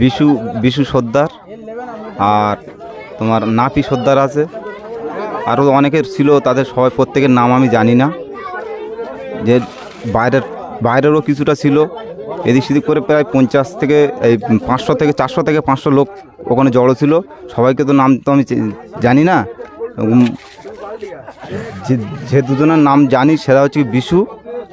বিশু বিশু সর্দার আর তোমার নাপি সর্দার আছে। আরও অনেকের ছিল, তাদের সবাই প্রত্যেকের নাম আমি জানি না। যে বাইরের, বাইরেরও কিছুটা ছিল, এদিক সেদিক করে প্রায় পঞ্চাশ থেকে এই পাঁচশো থেকে চারশো থেকে পাঁচশো লোক ওখানে জড়ো ছিল। সবাইকে তো নাম তো আমি জানি না। যে দুজনের নাম জানি সেটা হচ্ছে বিশু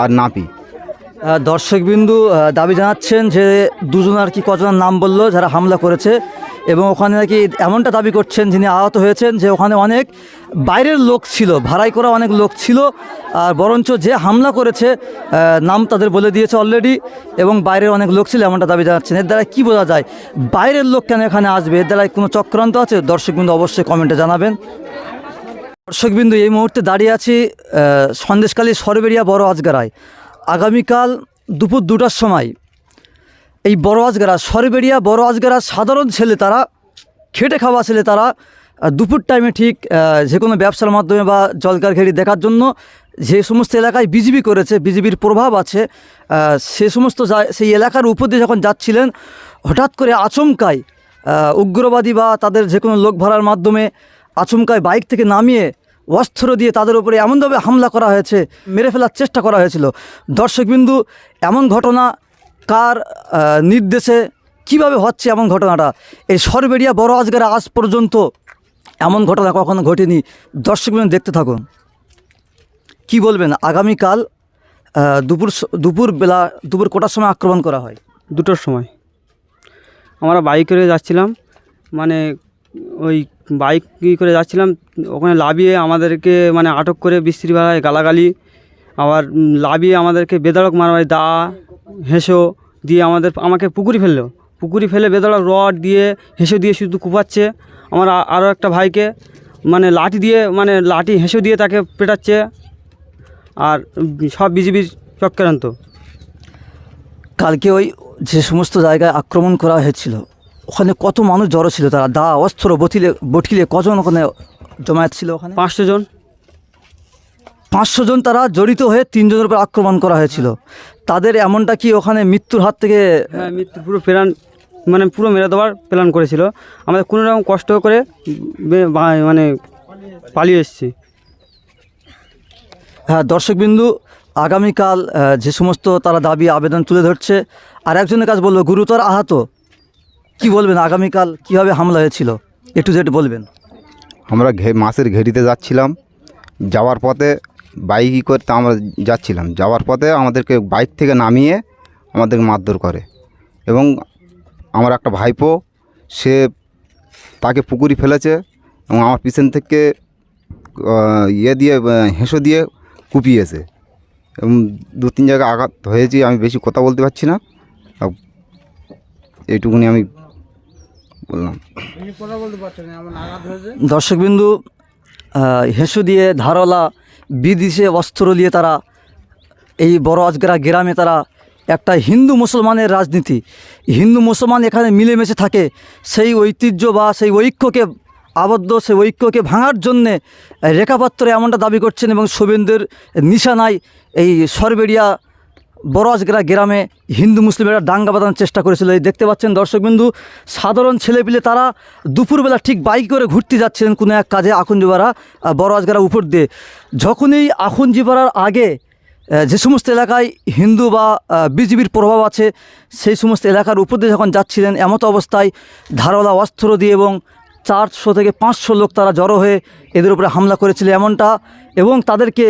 আর নাপি দর্শকবিন্দু দাবি জানাচ্ছেন যে দুজন আর কি কজনের নাম বলল, যারা হামলা করেছে। এবং ওখানে নাকি এমনটা দাবি করছেন যিনি আহত হয়েছেন যে ওখানে অনেক বাইরের লোক ছিল, ভাড়াই করা অনেক লোক ছিল। আর বরঞ্চ যে হামলা করেছে নাম তাদের বলে দিয়েছে অলরেডি এবং বাইরের অনেক লোক ছিল এমনটা দাবি জানাচ্ছেন। এর দ্বারা কী বোঝা যায়, বাইরের লোক কেন এখানে আসবে? এর দ্বারা কোনো চক্রান্ত আছে? দর্শকবিন্দু অবশ্যই কমেন্টে জানাবেন। দর্শকবিন্দু, এই মুহূর্তে দাঁড়িয়ে আছি সন্দেশকালী সরবেরিয়া বড় আজগারায় আগামীকাল দুপুর দুটার সময় এই বড় আজগারা সরবেরিয়া বড় আজগারা সাধারণ ছেলে তারা, খেটে খাওয়া ছেলে তারা দুপুর টাইমে ঠিক যে কোনো ব্যবসার মাধ্যমে বা জলকার ঘেরি দেখার জন্য যে সমস্ত এলাকায় বিজিবি করেছে বিজিবির প্রভাব আছে সে সমস্ত সেই এলাকার উপর দিয়ে যখন যাচ্ছিলেন, হঠাৎ করে আচমকায় উগ্রবাদী বা তাদের যে কোনো লোক ভাড়ার মাধ্যমে আচমকায় বাইক থেকে নামিয়ে অস্ত্র দিয়ে তাদের উপরে এমনভাবে হামলা করা হয়েছে, মেরে ফেলার চেষ্টা করা হয়েছিল। দর্শকবিন্দু, এমন ঘটনা কার নির্দেশে কীভাবে হচ্ছে এমন ঘটনাটা? এই সরবেরিয়া বড় আজকের আজ পর্যন্ত এমন ঘটনা কখনো ঘটেনি। দর্শকবিন্দু, দেখতে থাকুন। কি বলবেন? আগামীকাল দুপুর দুপুর বেলা, দুপুর কোটার সময় আক্রমণ করা হয়? দুটোর সময়। আমরা বাইক করে যাচ্ছিলাম মানে ওই বাইক ই করে যাচ্ছিলাম, ওখানে লাভিয়ে আমাদেরকে মানে আটক করে বৃষ্টির বেলায় গালাগালি, আবার লাভিয়ে আমাদেরকে বেদড়ক মারবাই দা, হেসো দিয়ে আমাদের, আমাকে পুকুরি ফেলল। পুকুরি ফেলে বেদড়ক রড দিয়ে, হেসো দিয়ে শুধু কুপাচ্ছে। আমার আরও একটা ভাইকে মানে লাঠি দিয়ে মানে লাঠি, হেসো দিয়ে তাকে পেটাচ্ছে। আর সব বিজিবির চক্রান্ত। কালকে ওই যে সমস্ত জায়গায় আক্রমণ করা হয়েছিল ওখানে কত মানুষ জড়ো ছিল তারা? দা অস্ত্র বটিলে বটিলে কজন ওখানে জমায়েত ছিল ওখানে? পাঁচশো জন। পাঁচশো জন তারা জড়িত হয়ে তিনজনের উপর আক্রমণ করা হয়েছিল। তাদের এমনটা কি ওখানে মৃত্যুর হাত থেকে হ্যাঁ মৃত্যু পুরো প্ল্যান মানে পুরো মেরে দেওয়ার প্ল্যান করেছিল। আমাদের কোনো রকম কষ্ট করে মানে পালিয়ে এসেছি। হ্যাঁ দর্শকবিন্দু আগামীকাল যে সমস্ত তারা দাবি আবেদন তুলে ধরছে আর একজনের কাছে বলব গুরুতর আহত কি বলবেন? আগামীকাল কীভাবে হামলা হয়েছিল? একটু জেড বলবেন। আমরা ঘে মাছের ঘেরিতে যাচ্ছিলাম। যাওয়ার পথে বাইকই করতে আমরা যাচ্ছিলাম। যাওয়ার পথে আমাদেরকে বাইক থেকে নামিয়ে আমাদেরকে মারধর করে। এবং আমার একটা ভাইপো, সে তাকে পুকুরি ফেলেছে এবং আমার পিছন থেকে ইয়ে দিয়ে হেঁসো দিয়ে কুপিয়েছে। এবং দু তিন জায়গায় আঘাত হয়েছি, আমি বেশি কথা বলতে পারছি না। এইটুকুনি আমি বললাম। দর্শকবিন্দু হেসু দিয়ে ধারলা বিদিশে অস্ত্র দিয়ে তারা এই বড় আজগরা গ্রামে তারা একটা হিন্দু মুসলমানের রাজনীতি। হিন্দু মুসলমান এখানে মিলেমিশে থাকে। সেই ঐতিহ্য বা সেই ঐক্যকে আবদ্ধ সেই ঐক্যকে ভাঙার জন্যে রেখাপাত্র এমনটা দাবি করছেন এবং শুভেন্দ্রের নিশানায় এই সরবেরিয়া বড় আজগরা গ্রামে হিন্দু মুসলিমেরা দাঙ্গা বাঁধানোর চেষ্টা করেছিল। এই দেখতে পাচ্ছেন দর্শকবিন্দু সাধারণ ছেলেপিলে তারা দুপুরবেলা ঠিক বাইক করে ঘুরতে যাচ্ছিলেন কোনো এক কাজে আখুনজিপাড়া আহ, বড় আজগরা উপর দিয়ে। যখনই আখুনজিপাড়ার আগে যে সমস্ত এলাকায় হিন্দু বা বিজিবির প্রভাব আছে সেই সমস্ত এলাকার উপর দিয়ে যখন যাচ্ছিলেন এমতো অবস্থায় ধারওয়ালা অস্ত্র দিয়ে এবং চারশো থেকে পাঁচশো লোক তারা জড়ো হয়ে এদের উপরে হামলা করেছিল এমনটা এবং তাদেরকে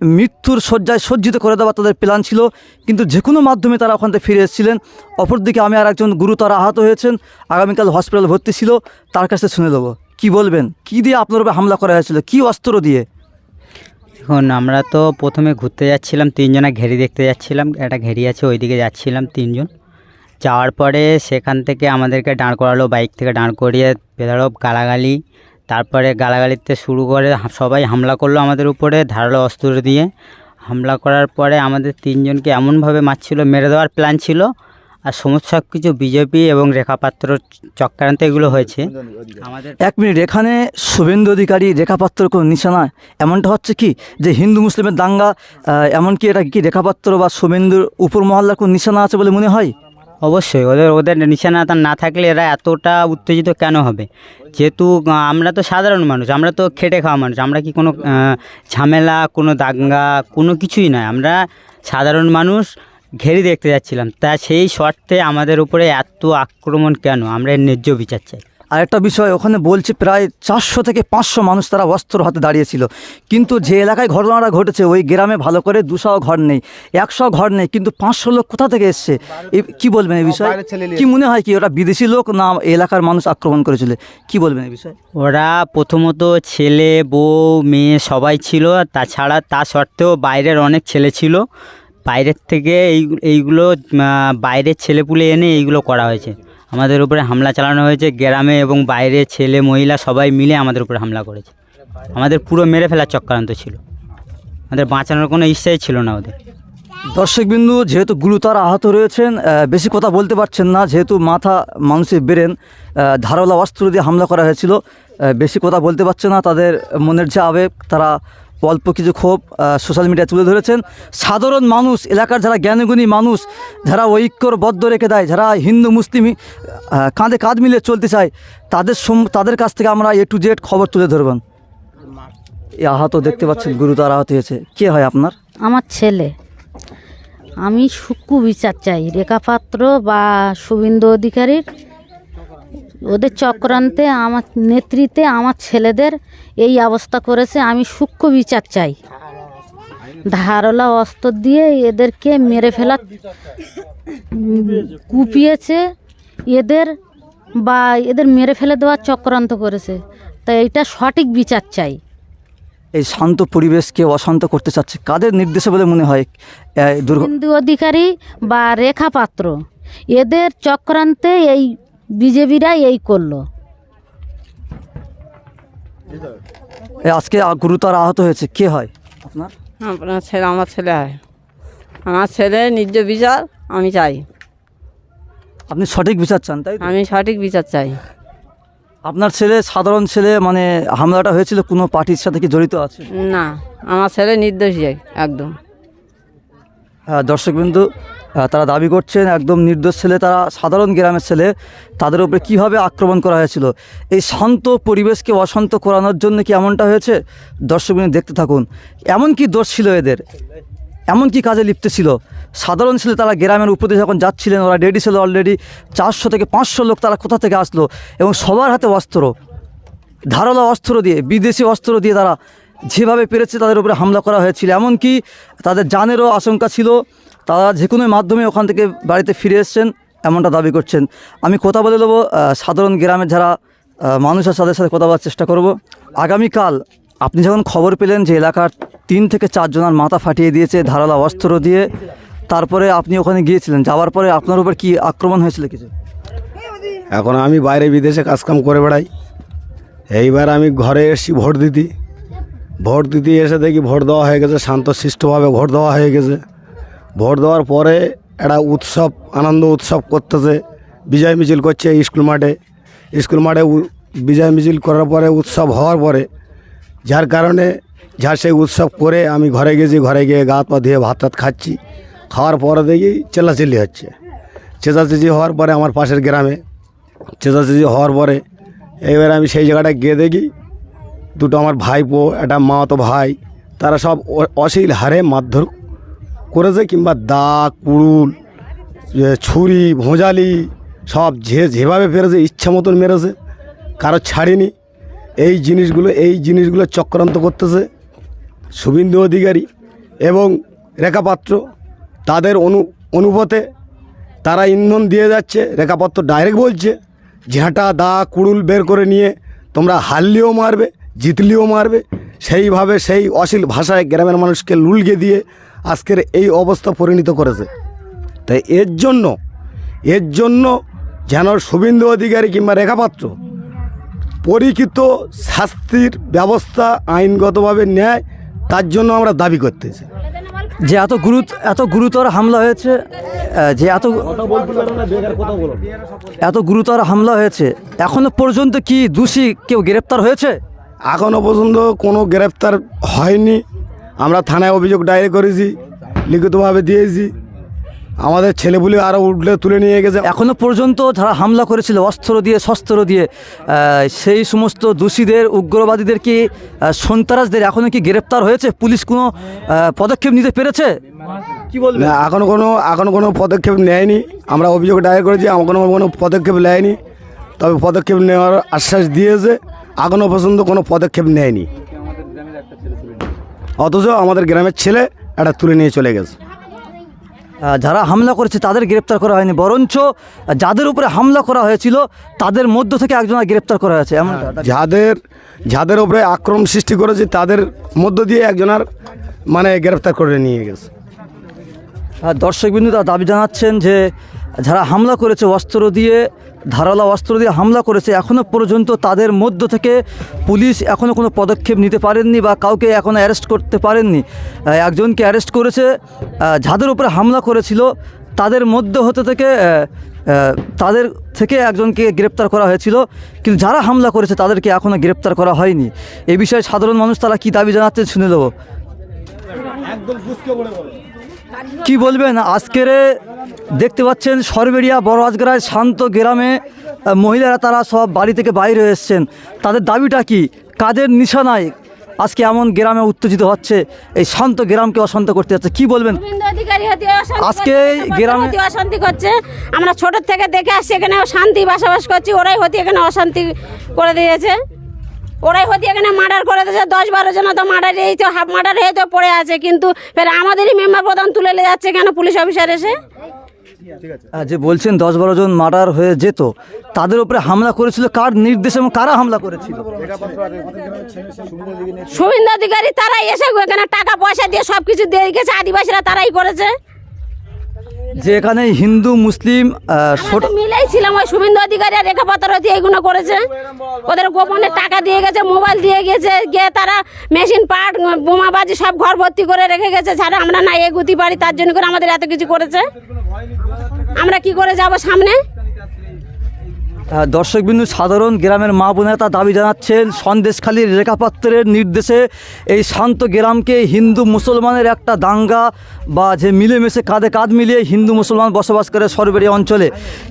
মৃত্যুর শয্যায় সজ্জিত করে দেওয়া তাদের প্ল্যান ছিল, কিন্তু যে কোনো মাধ্যমে তারা ওখান থেকে ফিরে এসেছিলেন। অপরদিকে আমি আর একজন গুরুতর আহত হয়েছেন, আগামীকাল হসপিটাল ভর্তি ছিল, তার কাছে শুনে দেবো কি বলবেন? কি দিয়ে আপনার উপরে হামলা করা হয়েছিল? কি অস্ত্র দিয়ে? এখন আমরা তো প্রথমে ঘুরতে যাচ্ছিলাম, তিনজনা ঘেরি দেখতে যাচ্ছিলাম, একটা ঘেরি আছে, ওইদিকে যাচ্ছিলাম তিনজন। যাওয়ার পরে সেখান থেকে আমাদেরকে দাঁড় করালো, বাইক থেকে দাঁড় করিয়ে বেধারপ গালাগালি তারপরে গালাগালিতে শুরু করে সবাই হামলা করল আমাদের উপরে ধারালো অস্ত্র দিয়ে। হামলা করার পরে আমাদের তিনজনকে এমনভাবে মারছিল, মেরে দেওয়ার প্ল্যান ছিল। আর সমস্ত সব কিছু বিজেপি এবং রেখাপাত্র চক্রান্ত এগুলো হয়েছে। আমাদের এক মিনিট, এখানে শুভেন্দু অধিকারী রেখাপাত্র কোনো নিশানা? এমনটা হচ্ছে কি যে হিন্দু মুসলিমের দাঙ্গা এমনকি এটা কি রেখাপাত্র বা শুভেন্দুর উপর মহল্লার কোনো নিশানা আছে বলে মনে হয়? অবশ্যই, ওদের ওদের নিশানা তার না থাকলে এরা এতটা উত্তেজিত কেন হবে? যেহেতু আমরা তো সাধারণ মানুষ, আমরা তো খেটে খাওয়া মানুষ, আমরা কি কোনো ঝামেলা, কোনো দাঙ্গা, কোনো কিছুই নয়। আমরা সাধারণ মানুষ, ঘেরি দেখতে যাচ্ছিলাম। তা সেই শর্তে আমাদের উপরে এত আক্রমণ কেন? আমরা ন্যায্য বিচার চাই। আরেকটা বিষয় ওখানে বলছে প্রায় চারশো থেকে পাঁচশো মানুষ তারা অস্ত্র হাতে দাঁড়িয়েছিল। কিন্তু যে এলাকায় ঘটনাটা ঘটেছে ওই গ্রামে ভালো করে দুশো ঘর নেই একশো ঘর নেই কিন্তু পাঁচশো লোক কোথা থেকে এসছে? এ- কি বলবেন এই বিষয়ে? কি মনে হয় কি ওরা বিদেশি লোক না এলাকার মানুষ আক্রমণ করেছিল? কি বলবেন এই বিষয়ে? ওরা প্রথমত ছেলে বউ মেয়ে সবাই ছিল তাছাড়া তা সত্ত্বেও বাইরের অনেক ছেলে ছিল। বাইরের থেকে এই এইগুলো বাইরের ছেলেপুলে এনে এইগুলো করা হয়েছে। আমাদের উপরে হামলা চালানো হয়েছে। গ্রামে এবং বাইরে ছেলে, মহিলা সবাই মিলে আমাদের উপরে হামলা করেছে। আমাদের পুরো মেরে ফেলার চক্রান্ত ছিল। আমাদের বাঁচানোর কোনো ইচ্ছাই ছিল না ওদের। দর্শকবিন্দু, যেহেতু গুরুতর আহত রয়েছেন বেশি কথা বলতে পারছেন না, যেহেতু মাথা মানুষের বেরেন ধারালো অস্ত্র দিয়ে হামলা করা হয়েছিল বেশি কথা বলতে পারছে না। তাদের মনের যে আবেগ, তারা অল্প কিছু ক্ষোভ সোশ্যাল মিডিয়ায় তুলে ধরেছেন। সাধারণ মানুষ, এলাকার যারা জ্ঞানগুণী মানুষ, যারা ঐক্যর বদ্ধ রেখে দেয়, যারা হিন্দু, মুসলিম কাঁধে কাঁধ মিলে চলতে চায়, তাদের তাদের কাছ থেকে আমরা এ টু জেড খবর তুলে ধরবেন এই আহত দেখতে পাচ্ছেন, গুরুতর আহত হয়েছে। কে হয় আপনার? আমার ছেলে। আমি সুক্কু বিচার চাই, রেখা পাত্র বা শুভেন্দু অধিকারীর ওদের চক্রান্তে আমার নেতৃত্বে আমার ছেলেদের এই অবস্থা করেছে আমি সূক্ষ্ম বিচার চাই। ধারলা অস্ত্র দিয়ে এদেরকে মেরে ফেলা কুপিয়েছে এদের বা এদের মেরে ফেলে দেওয়ার চক্রান্ত করেছে। তাই এটা সঠিক বিচার চাই। এই শান্ত পরিবেশকে অশান্ত করতে চাচ্ছে কাদের নির্দেশে বলে মনে হয় হিন্দু অধিকারী বা রেখা পাত্র এদের চক্রান্তে এই বিজেপিরা এই করল। এই আজকে গুরুতর আহত হয়েছে কে হয়? আপনার? আপনার ছেলে আমার ছেলে হয়। আমার ছেলে নিজ বিচার আমি চাই। আপনি সঠিক বিচার চান তাই আমি সঠিক বিচার চাই। আপনার ছেলে সাধারণ ছেলে মানে হামলাটা হয়েছিল কোনো পার্টির সাথে কি জড়িত আছে? না আমার ছেলে নির্দোষী একদম। হ্যাঁ, দর্শকবিন্দু তারা দাবি করছেন, একদম নির্দোষ ছেলে, তারা সাধারণ গ্রামের ছেলে, তাদের উপরে কীভাবে আক্রমণ করা হয়েছিল? এই শান্ত পরিবেশকে অশান্ত করানোর জন্য কি এমনটা হয়েছে? দর্শকবিন্দু দেখতে থাকুন। এমন কি দোষ ছিল এদের? এমন কি কাজে লিপ্ত ছিল? সাধারণ ছেলে তারা গ্রামের উপরে যখন যাচ্ছিলেন, ওরা রেডি ছিল অলরেডি চারশো থেকে পাঁচশো লোক তারা কোথা থেকে আসলো? এবং সবার হাতে অস্ত্র। ধারালো অস্ত্র দিয়ে, বিদেশি অস্ত্র দিয়ে তারা যেভাবে পেরেছে তাদের উপরে হামলা করা হয়েছিল। এমনকি তাদের জানেরও আশঙ্কা ছিল। তারা যে কোনো মাধ্যমে ওখান থেকে বাড়িতে ফিরে এসছেন, এমনটা দাবি করছেন। আমি কথা বলে দেবো সাধারণ গ্রামের যারা মানুষ আছে, তাদের সাথে কথা বলার চেষ্টা করব। আগামীকাল আপনি যখন খবর পেলেন যে এলাকার তিন থেকে চারজনের মাথা ফাটিয়ে দিয়েছে ধারালো অস্ত্র দিয়ে, তারপরে আপনি ওখানে গিয়েছিলেন, যাওয়ার পরে আপনার উপর কি আক্রমণ হয়েছিল কিছু? এখন আমি বাইরে বিদেশে কাজকাম করে বেড়াই। এইবার আমি ঘরে এসেছি ভোট দিতে। ভোট দিতে এসে দেখি ভোট দেওয়া হয়ে গেছে, শান্তশিষ্টভাবে ভোট দেওয়া হয়ে গেছে। ভোট দেওয়ার পরে একটা উৎসব, আনন্দ উৎসব করতেছে। বিজয় মিছিল করছে স্কুল মাঠে। স্কুল মাঠে বিজয় মিছিল করার পরে উৎসব হওয়ার পরে, যার কারণে যা সেই উৎসব করে আমি ঘরে গেছি, ঘরে গিয়ে গা পা ধুয়ে ভাত টাত খাচ্ছি। খাওয়ার পরে দেখি চেল্লাচিল্লি হচ্ছে। চেঁচাচেঁচি হওয়ার পরে আমার পাশের গ্রামে চেঁচাচেঁচি হওয়ার পরে এইবার আমি সেই জায়গাটায় গিয়ে দেখি, দুটো আমার ভাইপো, একটা মামাতো ভাই, তারা সব অ- অশ্লীল হারে মারধর করেছে কিংবা দা, কুড়ুল ছুরি, ভোঁজালি, সব যে যেভাবে পেরেছে, ইচ্ছা মতন মেরেছে, কারও ছাড়িনি। এই জিনিসগুলো এই জিনিসগুলো চক্রান্ত করতেছে শুভেন্দু অধিকারী এবং রেখাপাত্র। তাদের অনু, অনুপথে তারা ইন্ধন দিয়ে যাচ্ছে, রেখাপত্র ডাইরেক্ট বলছে, ঝাঁটা, দা, কুড়ুল বের করে নিয়ে তোমরা হারলেও মারবে, জিতলেও মারবে। সেইভাবে সেই অশ্লীল ভাষায় গ্রামের মানুষকে লুলগে দিয়ে আজকের এই অবস্থা পরিণত করেছে। তাই এর জন্য এর জন্য যেন শুভেন্দু অধিকারী কিংবা রেখাপাত্র পরিচিত শাস্তির ব্যবস্থা আইনগতভাবে নেয় তার জন্য আমরা দাবি করতেছি। যে এত গুরু এত গুরুতর হামলা হয়েছে যে এত এত গুরুতর হামলা হয়েছে এখনও পর্যন্ত কি দোষী কেউ গ্রেপ্তার হয়েছে? এখনও পর্যন্ত কোনো গ্রেপ্তার হয়নি। আমরা থানায় অভিযোগ ডায়েরি করেছি লিখিতভাবে দিয়েছি। আমাদের ছেলেপুলে আরও উঠলে তুলে নিয়ে গেছে। এখনও পর্যন্ত যারা হামলা করেছিল অস্ত্র দিয়ে শস্ত্র দিয়ে সেই সমস্ত দোষীদের উগ্রবাদীদের কি সন্ত্রাসদের এখনও কি গ্রেপ্তার হয়েছে? পুলিশ কোনো পদক্ষেপ নিতে পেরেছে? কি বলবেন না এখনও কোনো এখনও কোনো পদক্ষেপ নেয়নি। আমরা অভিযোগ দায়ের করেছি এখনও কোনো পদক্ষেপ নেয়নি। তবে পদক্ষেপ নেওয়ার আশ্বাস দিয়েছে। এখনও পর্যন্ত কোনো পদক্ষেপ নেয়নি। অথচ আমাদের গ্রামের ছেলে একটা তুলে নিয়ে চলে গেছে। যারা হামলা করেছে তাদের গ্রেপ্তার করা হয়নি বরঞ্চ যাদের উপরে হামলা করা হয়েছিল তাদের মধ্য থেকে একজন গ্রেপ্তার করা হয়েছে এমন যাদের যাদের উপরে আক্রমণ সৃষ্টি করেছে তাদের মধ্য দিয়ে একজনের মানে গ্রেপ্তার করে নিয়ে গেছে। দর্শকবিন্দু তারা দাবি জানাচ্ছেন যে যারা হামলা করেছে, অস্ত্র দিয়ে, ধারালো অস্ত্র দিয়ে হামলা করেছে এখনও পর্যন্ত তাদের মধ্য থেকে পুলিশ এখনও কোনো পদক্ষেপ নিতে পারেননি বা কাউকে এখনও অ্যারেস্ট করতে পারেননি। একজনকে অ্যারেস্ট করেছে যাদের উপরে হামলা করেছিল, তাদের মধ্য হতে থেকে তাদের থেকে একজনকে গ্রেপ্তার করা হয়েছিল। কিন্তু যারা হামলা করেছে, তাদেরকে এখনও গ্রেপ্তার করা হয়নি। এ বিষয়ে সাধারণ মানুষ তারা কী দাবি জানাচ্ছে, শুনে দেবো কি বলবেন? আজকের দেখতে পাচ্ছেন সরবেরিয়া বড় আজগরায় শান্ত গ্রামে মহিলারা তারা সব বাড়ি থেকে বাইরে এসছেন। তাদের দাবিটা কি? কাদের নিশানায় আজকে এমন গ্রামে উত্তেজিত হচ্ছে? এই শান্ত গ্রামকে অশান্ত করতে যাচ্ছে। কি বলবেন? আজকে এই গ্রামে- অশান্তি করছে। আমরা ছোট থেকে দেখে আসছি এখানে শান্তি বসবাস করছি ওরাই হতে এখানে অশান্তি করে দিয়েছে। ওরাই হতে এখানে মার্ডার করে দিয়েছে দশ বারো জন তো মার্ডার এই তো হাফ মার্ডার হয়ে তো পড়ে আছে কিন্তু ফের আমাদেরই মেম্বার প্রধান তুলে নিয়ে যাচ্ছে কেন পুলিশ অফিসার এসে? যে বলছেন দশ বারো জন মার্ডার হয়ে যেত তাদের উপরে হামলা করেছিল কার নির্দেশে এবং কারা হামলা করেছিল? শুভেন্দু অধিকারী তারাই এসে এখানে টাকা পয়সা দিয়ে সব কিছু দিয়ে গেছে আদিবাসীরা তারাই করেছে। যে এখানে হিন্দু মুসলিম মিলেই ছিলাম ওই শুভেন্দু অধিকারী আর রেখাপাত্র দিয়ে এইগুলো করেছে। ওদের গোপনে টাকা দিয়ে গেছে মোবাইল দিয়ে গেছে গিয়ে তারা মেশিন পার্ট বোমাবাজি সব ঘর ভর্তি করে রেখে গেছে। ছাড়া আমরা না এগুতি পারি তার জন্য করে আমাদের এত কিছু করেছে। আমরা কি করে যাব সামনে? দর্শকবিন্দু সাধারণ গ্রামের মা বোনেরা তার দাবি জানাচ্ছেন, সন্দেশখালীর রেখাপাত্রের নির্দেশে এই শান্ত গ্রামকে হিন্দু মুসলমানের একটা দাঙ্গা বা যে মিলেমিশে কাঁধে কাঁধ মিলিয়ে হিন্দু মুসলমান বসবাস করে সরবেরি অঞ্চলে।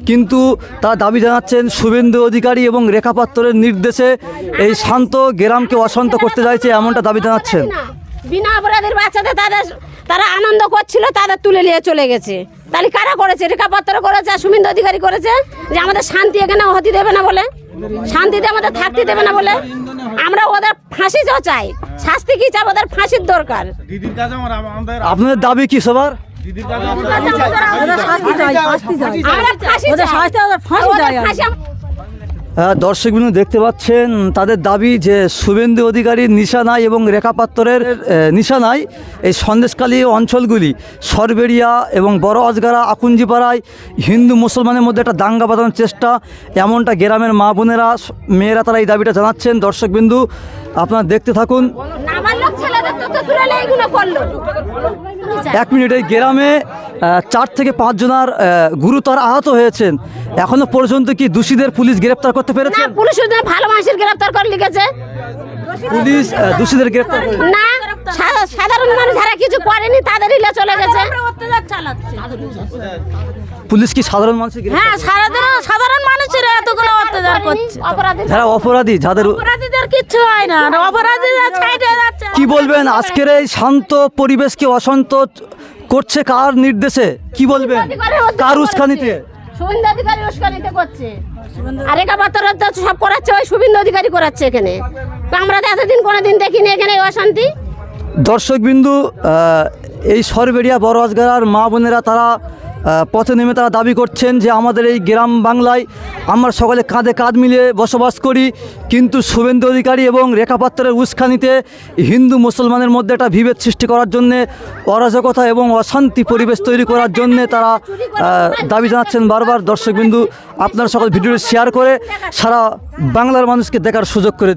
কিন্তু তারা দাবি জানাচ্ছেন শুভেন্দু অধিকারী এবং রেখাপাত্রের নির্দেশে এই শান্ত গ্রামকে অশান্ত করতে চাইছে এমনটা দাবি জানাচ্ছেন। বিনা অপরাধের বাচ্চাদের তাদের তারা আনন্দ করছিল তাদের তুলে নিয়ে চলে গেছে। তাহলে কারা করেছে? রেখাপত্র করেছে আর সুমিন্দ অধিকারী করেছে যে আমাদের শান্তি এখানে হতে দেবে না বলে শান্তিতে আমাদের থাকতে দেবে না বলে। আমরা ওদের ফাঁসি যা চাই শাস্তি কি চাই? ওদের ফাঁসির দরকার। আপনাদের দাবি কি সবার? আমরা ফাঁসি চাই। ওদের ফাঁসি আম- হ্যাঁ, দর্শকবিন্দু দেখতে পাচ্ছেন তাদের দাবি যে শুভেন্দু অধিকারীর নিশানায় এবং রেখাপাত্তরের আহ, নিশানায় এই সন্দেশকালী অঞ্চলগুলি সরবেরিয়া এবং বড় অজগারা আকুঞ্জিপাড়ায় হিন্দু মুসলমানের মধ্যে একটা দাঙ্গা বাঁধানোর চেষ্টা এমনটা গ্রামের মা বোনেরা মেয়েরা তারা এই দাবিটা জানাচ্ছেন। দর্শকবিন্দু আপনারা দেখতে থাকুন। এক মিনিটে এই গ্রামে চার থেকে পাঁচ জনার আহ, গুরুতর আহত হয়েছেন। এখনও পর্যন্ত কি দোষীদের পুলিশ গ্রেফতার করতে পেরেছে? পুলিশ ভালো মানুষের গ্রেফতার করে লিখেছে। পুলিশ দোষীদের গ্রেপ্তার না সাধারণ মানুষ যারা কিছু করেনি তাদের ইলে চলে গেছে পুলিশ কি সাধারণ মানুষের হ্যাঁ সাধারণ সাধারণ মানুষের এতগুলো অত্যাচার করছে। অপরাধী যারা অপরাধী যাদের অপরাধীদের কিচ্ছু হয় না। অপরাধীরা যাচ্ছে কি বলবেন? আজকের এই শান্ত পরিবেশকে অশান্ত করছে? কার নির্দেশে? কি বলবেন? কার উস্কানিতে? শুভেন্দু অধিকারী উস্কানিতে করছে। আর তো সব করাচ্ছে ওই শুভেন্দু অধিকারী করাচ্ছে এখানে। আমরা তো এতদিন কোনোদিন দেখিনি এখানে অশান্তি। দর্শকবিন্দু এই সরবেরিয়া বড় আজগার মা বোনেরা তারা পথে নেমে তারা দাবি করছেন যে আমাদের এই গ্রাম বাংলায় আমরা সকলে কাঁধে কাঁধ মিলিয়ে বসবাস করি কিন্তু শুভেন্দু অধিকারী এবং রেখাপাত্রের উস্কানিতে হিন্দু মুসলমানের মধ্যে একটা বিভেদ সৃষ্টি করার জন্যে, অরাজকতা এবং অশান্তি পরিবেশ তৈরি করার জন্যে তারা দাবি জানাচ্ছেন বারবার দর্শকবিন্দু, আপনারা সকল ভিডিওটি শেয়ার করে সারা বাংলার মানুষকে দেখার সুযোগ করে।